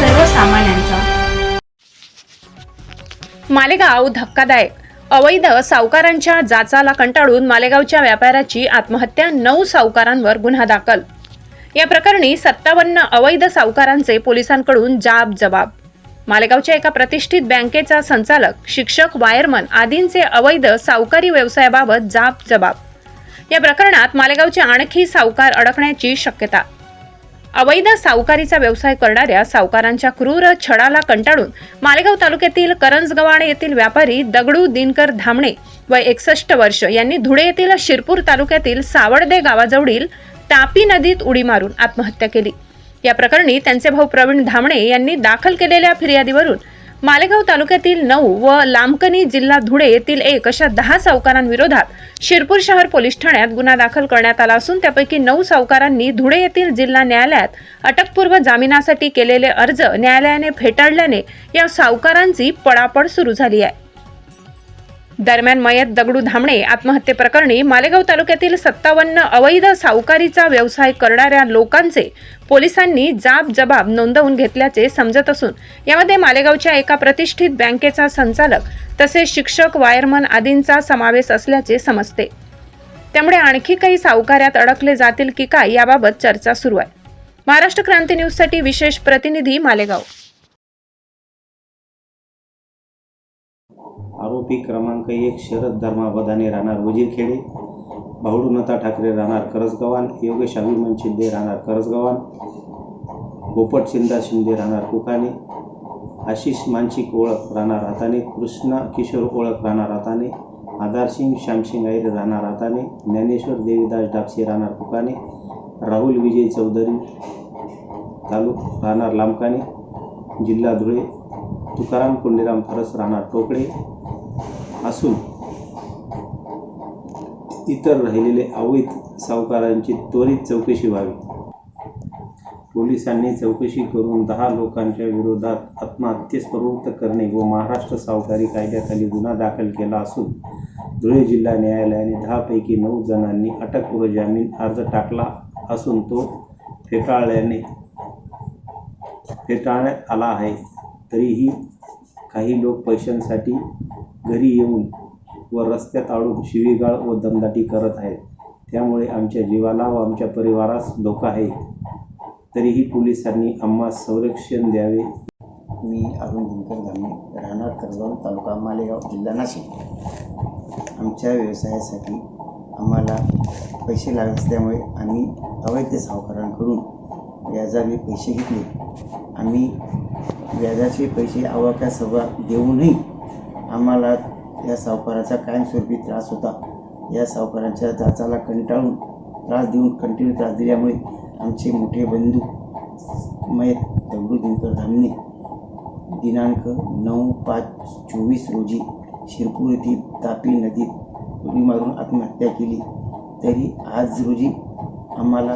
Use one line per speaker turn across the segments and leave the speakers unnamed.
सर्वसामान्यांचा.
मालेगाव धक्कादायक. अवैध सावकारांच्या जाचाला कंटाळून मालेगावच्या व्यापाऱ्याची आत्महत्या नऊ सावकारांवर गुन्हा दाखल. या प्रकरणी सत्तावन्न अवैध सावकारांचे पोलिसांकडून जाब जबाब. मालेगावच्या एका प्रतिष्ठित बँकेचा संचालक शिक्षक वायरमन आदींचे अवैध सावकारी व्यवसायाबाबत जाब जबाब. या प्रकरणात मालेगावचे आणखी सावकार अडकण्याची शक्यता. अवैध सावकारीचा व्यवसाय करणाऱ्या सावकारांच्या क्रूर छडाला कंटाळून मालेगाव तालुक्यातील करंजगव्हाण येथील व्यापारी दगडू दिनकर धामणे वय एकसष्ट वर्ष यांनी धुळे येथील शिरपूर तालुक्यातील सावडदे गावाजवळील तापी नदीत उडी मारून आत्महत्या केली. या प्रकरणी त्यांचे भाऊ प्रवीण धामणे यांनी दाखल केलेल्या फिर्यादीवरून मालेगाव तालुक्यातील नऊ व लांबकनी जिल्हा धुळे येथील एक अशा दहा सावकारांविरोधात शिरपूर शहर पोलीस ठाण्यात गुन्हा दाखल करण्यात आला असून त्यापैकी नऊ सावकारांनी धुळे येथील जिल्हा न्यायालयात अटकपूर्व जामिनासाठी केलेले अर्ज न्यायालयाने फेटाळल्याने या सावकारांची पळापळ सुरू झाली आहे. दरम्यान मयत दगडू धामणे आत्महत्येप्रकरणी मालेगाव तालुक्यातील सत्तावन्न अवैध सावकारीचा व्यवसाय करणाऱ्या लोकांचे पोलिसांनी जाब जबाब नोंदवून घेतल्याचे समजत असून यामध्ये मालेगावच्या एका प्रतिष्ठित बँकेचा संचालक तसेच शिक्षक वायरमन आदींचा समावेश असल्याचे समजते. त्यामुळे आणखी काही सावकाऱ्यात अडकले जातील की काय याबाबत चर्चा सुरू आहे. महाराष्ट्र क्रांती न्यूजसाठी विशेष प्रतिनिधी मालेगाव.
आरोपी क्रमांक एक शरद धर्मा बदाने राहणार वजीरखेडे भाऊडूनता ठाकरे राहणार करसगव्हाण योगेश अभिमन शिंदे राहणार करसगव्हाण पोपट शिंदा शिंदे राहणार कुकाने आशिष मानसिक ओळख राहणार हाताने कृष्णा किशोर ओळख राहणार हाताने आधारसिंग श्यामसिंग ऐर राहणार हाताने ज्ञानेश्वर देवीदास डापसे राहणार कुकाने राहुल विजय चौधरी तालुक राहणार लांबकाने जिल्हा धुळे तुकाराम कुंडीराम फरस राहणार टोकडे असून इतर राहिलेले अवैध सावकारांची त्वरित चौकशी व्हावी. पोलिसांनी चौकशी करून दहा लोकांच्या विरोधात आत्महत्येस प्रवृत्त करणे व महाराष्ट्र सावकारी कायद्याखाली गुन्हा दाखल केला असून धुळे जिल्हा न्यायालयाने दहापैकी नऊ जणांनी अटकपूर्व जामीन अर्ज टाकला असून तो फेटाळल्याने फेटाळण्यात आला आहे. तरीही काही लोक पैशांसाठी घरी येऊन व रस्त्यात आडून शिवीगाळ व दमदाटी करत आहेत. त्यामुळे आमच्या जीवाला व आमच्या परिवारास धोका आहे. तरीही पोलिसांनी आम्हा संरक्षण द्यावे.
मी अरुण दिनकर धामणे राहणार करगाव तालुका मालेगाव जिल्हा नाशिक. आमच्या व्यवसायासाठी आम्हाला पैसे लागत असल्यामुळे आम्ही अवैध सावकारांकडून व्याजाने पैसे घेतले. आम्ही व्याजाचे पैसे आवाक्या सभा देऊनही आम्हाला या सावकाराचा कायमस्वरूपी त्रास होता. या सावकारांच्या जाचाला कंटाळून त्रास देऊन कंटिन्यू त्रास दिल्यामुळे आमचे मोठे बंधू मयत दगडू दिनकर धामणे दिनांक नऊ पाच चोवीस रोजी शिरपूर येथील तापी नदीत उडी मारून आत्महत्या केली. तरी आज रोजी आम्हाला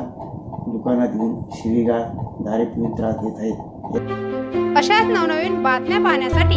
दुकानात येऊन शिवीगाळ दारे पिऊन त्रास देत आहेत.
अशाच नवनवीन बातम्या पाहण्यासाठी